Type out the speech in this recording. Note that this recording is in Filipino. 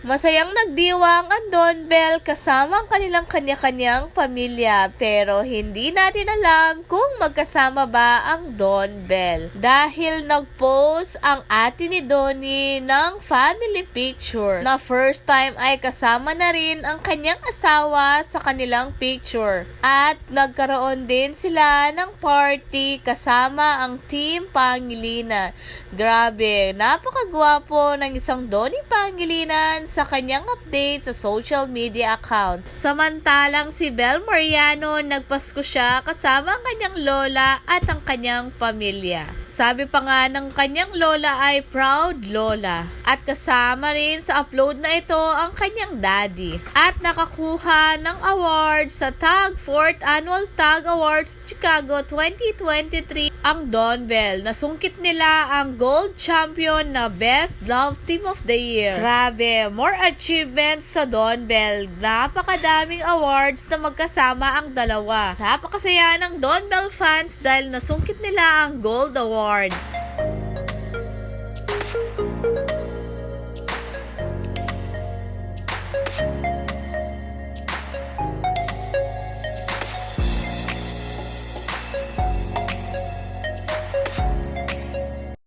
Masayang nagdiwang ang Don Bell kasama ang kanilang kanya-kanyang pamilya pero hindi natin alam kung magkasama ba ang Don Bell. Dahil nag-post ang ate ni Donnie ng family picture na first time ay kasama na rin ang kanyang asawa sa kanilang picture. At nagkaroon din sila ng party kasama ang Team Pangilinan. Grabe, napakagwapo ng isang Donnie Pangilinan sa kanyang update sa social media account. Samantalang si Bel Mariano nagpasko siya kasama ang kanyang lola at ang kanyang pamilya. Sabi pa nga ng kanyang lola ay proud lola. At kasama rin sa upload na ito ang kanyang daddy. At nakakuha ng award sa TAG 4th Annual TAG Awards Chicago 2023 ang Don Bell. Nasungkit nila ang gold champion na Best Love Team of the Year. Grabe, more achievements sa Don Bell. Napakadaming awards na magkasama ang dalawa. Napakasaya ng Don Bell fans dahil nasungkit nila ang gold award.